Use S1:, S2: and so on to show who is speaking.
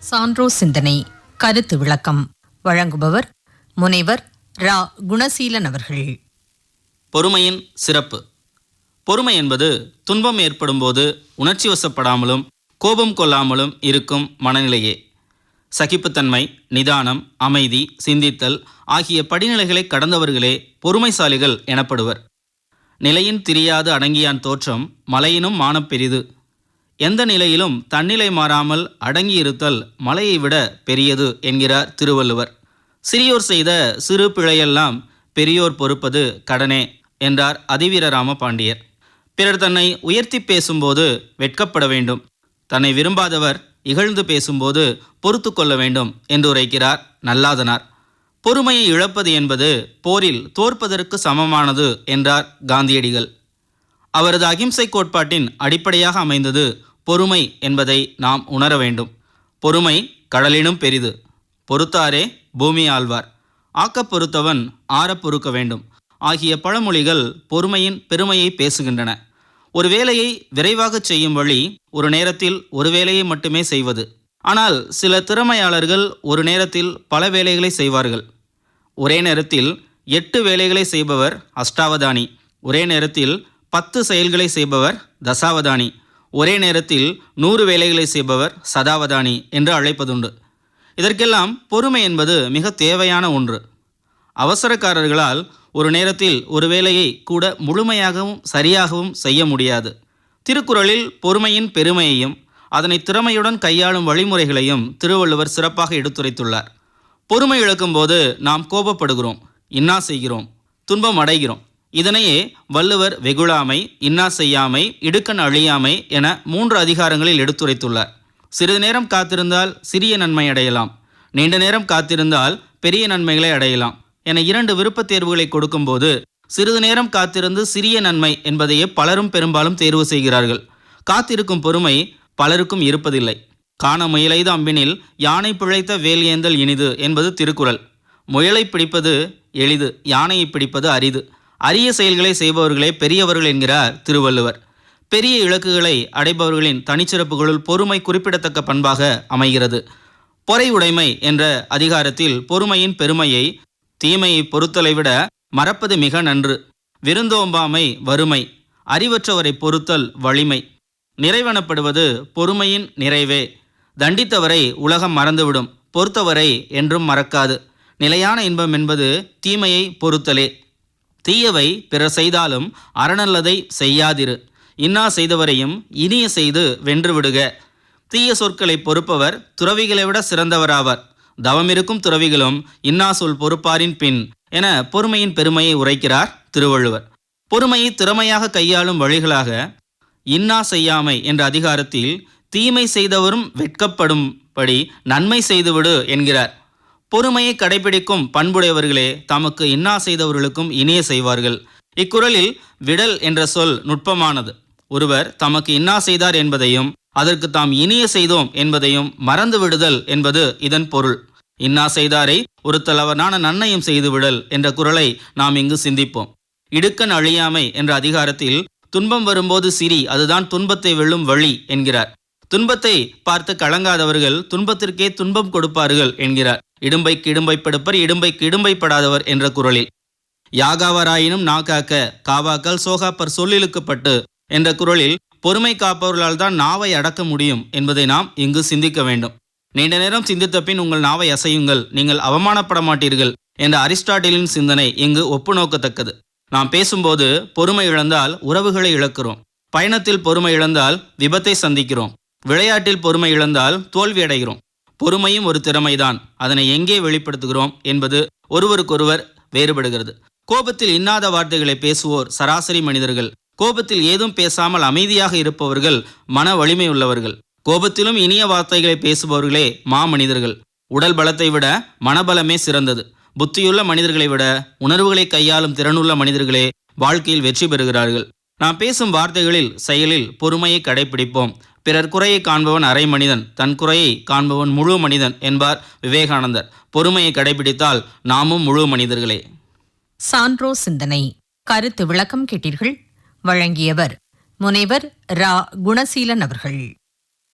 S1: சான்றோ சிந்தனை கருத்து விளக்கம். வழங்குபவர் முனைவர் ரா. குணசீலன் அவர்கள்.
S2: பொறுமையின் சிறப்பு. பொறுமை என்பது துன்பம் ஏற்படும்போது உணர்ச்சி வசப்படாமலும் கோபம் கொள்ளாமலும் இருக்கும் மனநிலையே. சகிப்புத்தன்மை நிதானம் அமைதி சிந்தித்தல் ஆகிய படிநிலைகளை கடந்தவர்களே பொறுமைசாலிகள் எனப்படுவர். நிலையின் திரியாது அடங்கியான் தோற்றம் மலையினும் மானப்பெரிது எந்த நிலையிலும் தன்னிலை மாறாமல் அடங்கியிருத்தல் மலையை விட பெரியது என்கிறார் திருவள்ளுவர். சிறியோர் செய்த சிறு பிழையெல்லாம் பெரியோர் பொறுப்பது கடனே என்றார் அதிவீரராம பாண்டியர் பிறர் தன்னை உயர்த்தி பேசும்போது வெட்கப்பட வேண்டும். தன்னை விரும்பாதவர் இகழ்ந்து பேசும்போது பொறுத்து கொள்ள வேண்டும் என்று உரைக்கிறார் நல்லாதனார். பொறுமையை இழப்பது என்பது போரில் தோற்பதற்கு சமமானது என்றார் காந்தியடிகள். அவரது அகிம்சை கோட்பாட்டின் அடிப்படையாக அமைந்தது பொறுமை என்பதை நாம் உணர வேண்டும். பொறுமை கடலினும் பெரிது. பொறுத்தாரே பூமி ஆழ்வார். ஆக்கப் பொறுத்தவன் ஆறப் பொறுக்க வேண்டும். ஆகிய பழமொழிகள் பொறுமையின் பெருமையை பேசுகின்றன. ஒரு வேலையை விரைவாகச் செய்யும் வழி ஒரு நேரத்தில் ஒரு வேலையை மட்டுமே செய்வது. ஆனால் சில திறமையாளர்கள் ஒரு நேரத்தில் பல வேலைகளை செய்வார்கள். ஒரே நேரத்தில் எட்டு வேலைகளை செய்பவர் அஷ்டாவதானி. ஒரே நேரத்தில் பத்து செயல்களை செய்பவர் தசாவதானி. ஒரே நேரத்தில் நூறு வேலைகளை செய்பவர் சதாவதானி என்று அழைப்பதுண்டு. இதற்கெல்லாம் பொறுமை என்பது மிக தேவையான ஒன்று. அவசரக்காரர்களால் ஒரு நேரத்தில் ஒரு வேலையை கூட முழுமையாகவும் சரியாகவும் செய்ய முடியாது. திருக்குறளில் பொறுமையின் பெருமையையும் அதனை திறமையுடன் கையாளும் வழிமுறைகளையும் திருவள்ளுவர் சிறப்பாக எடுத்துரைத்துள்ளார். பொறுமை இழக்கும்போது நாம் கோபப்படுகிறோம் இன்னா செய்கிறோம் துன்பம் அடைகிறோம். இதனையே வள்ளுவர் வெகுளாமை இன்னா செய்யாமை இடுக்கண் அழியாமை என மூன்று அதிகாரங்களில் எடுத்துரைத்துள்ளார். சிறிது நேரம் காத்திருந்தால் சிறிய நன்மை அடையலாம். நீண்ட நேரம் காத்திருந்தால் பெரிய நன்மைகளை அடையலாம் என இரண்டு விருப்பத் தேர்வுகளை கொடுக்கும்போது சிறிது நேரம் காத்திருந்து சிறிய நன்மை என்பதையே பலரும் பெரும்பாலும் தேர்வு செய்கிறார்கள். காத்திருக்கும் பொறுமை பலருக்கும் இருப்பதில்லை. காண முயலைது அம்பினில் யானை பிழைத்த வேல் ஏந்தல் இனிது என்பது திருக்குறள். முயலை பிடிப்பது எளிது யானையை பிடிப்பது அரிது. அரிய செயல்களை செய்பவர்களே பெரியவர்கள் என்கிறார் திருவள்ளுவர். பெரிய இலக்குகளை அடைபவர்களின் தனிச்சிறப்புகளுள் பொறுமை குறிப்பிடத்தக்க பண்பாக அமைகிறது. பொறை உடைமை என்ற அதிகாரத்தில் பொறுமையின் பெருமையை தீமையை பொறுத்தலை விட மறப்பது மிக நன்று. விருந்தோம்பாமை வறுமை அறிவற்றவரை பொறுத்தல் வலிமை. நிறைவனப்படுவது பொறுமையின் நிறைவே. தண்டித்தவரை உலகம் மறந்துவிடும் பொறுத்தவரை என்றும் மறக்காது. நிலையான இன்பம் என்பது தீமையை பொறுத்தலே. தீயவை பிறர் செய்தாலும் அறநல்லதை செய்யாதிரு. இன்னா செய்தவரையும் இனிய செய்து வென்று விடுக தீய சொற்களை பொறுப்பவர் துறவிகளை விட சிறந்தவராவர். தவமிருக்கும் துறவிகளும் இன்னா சொல் பொறுப்பாரின் பின் என பொறுமையின் பெருமையை உரைக்கிறார் திருவள்ளுவர். பொறுமையை திறமையாக கையாளும் வழிகளாக இன்னா செய்யாமை என்ற அதிகாரத்தில் தீமை செய்தவரும் வெட்கப்படும்படி நன்மை செய்துவிடு என்கிறார். பொறுமையை கடைபிடிக்கும் பண்புடையவர்களே தமக்கு இன்னா செய்தவர்களுக்கும் இனிய செய்வார்கள். இக்குறளில் விடல் என்ற சொல் நுட்பமானது. ஒருவர் தமக்கு இன்னா செய்தார் என்பதையும் அதற்கு தாம் இனிய செய்தோம் என்பதையும் மறந்து விடுதல் என்பது இதன் பொருள். இன்னா செய்தாரை ஒரு அவனான நன்மையும் செய்து விடல் என்ற குரலை நாம் இங்கு சிந்திப்போம். இடுக்கன் அழியாமை என்ற அதிகாரத்தில் துன்பம் வரும்போது சிரி அதுதான் துன்பத்தை வெல்லும் வழி என்கிறார். துன்பத்தை பார்த்து கலங்காதவர்கள் துன்பத்திற்கே துன்பம் கொடுப்பார்கள் என்கிறார். இடும்பைக்கு இடும்பைப்படுப்பர் இடும்பைக்கு இடும்பைப்படாதவர் என்ற குரலில். யாகாவராயினும் நாக்காக்க காவாக்கள் சோகாப்பர் சொல்லிழுக்கப்பட்டு என்ற குரலில் பொறுமை காப்பவர்களால் தான் நாவை அடக்க முடியும் என்பதை நாம் இங்கு சிந்திக்க வேண்டும். நீண்ட நேரம் சிந்தித்த பின் உங்கள் நாவை அசையுங்கள் நீங்கள் அவமானப்பட மாட்டீர்கள் என்ற அரிஸ்டாட்டிலின் சிந்தனை இங்கு ஒப்புநோக்கத்தக்கது. நாம் பேசும்போது பொறுமை இழந்தால் உறவுகளை இழக்கிறோம். பயணத்தில் பொறுமை இழந்தால் விபத்தை சந்திக்கிறோம். விளையாட்டில் பொறுமை இழந்தால் தோல்வி அடைகிறோம் பொறுமையும் ஒரு திறமைதான். அதனை எங்கே வெளிப்படுத்துகிறோம் என்பது ஒருவருக்கொருவர் வேறுபடுகிறது. கோபத்தில் இன்னாத வார்த்தைகளை பேசுவோர் சராசரி மனிதர்கள். கோபத்தில் ஏதும் பேசாமல் அமைதியாக இருப்பவர்கள் மன வலிமை உள்ளவர்கள். கோபத்திலும் இனிய வார்த்தைகளை பேசுபவர்களே மாமனிதர்கள் உடல் பலத்தை விட மனபலமே சிறந்தது. புத்தியுள்ள மனிதர்களை விட உணர்வுகளை கையாளும் திறனுள்ள மனிதர்களே வாழ்க்கையில் வெற்றி பெறுகிறார்கள். நாம் பேசும் வார்த்தைகளில் செயலில் பொறுமையை கடைபிடிப்போம் பிறர் குறையை காண்பவன் அரை மனிதன் தன் குறையை காண்பவன் முழு மனிதன் என்பார் விவேகானந்தர். பொறுமையை கடைபிடித்தால் நாமும் முழு மனிதர்களே.
S1: சான்றோ சிந்தனை. கருத்து விளக்கம் கேட்டீர்கள்? வழங்கியவர் முனைவர் ரா. குணசீலன் அவர்கள்.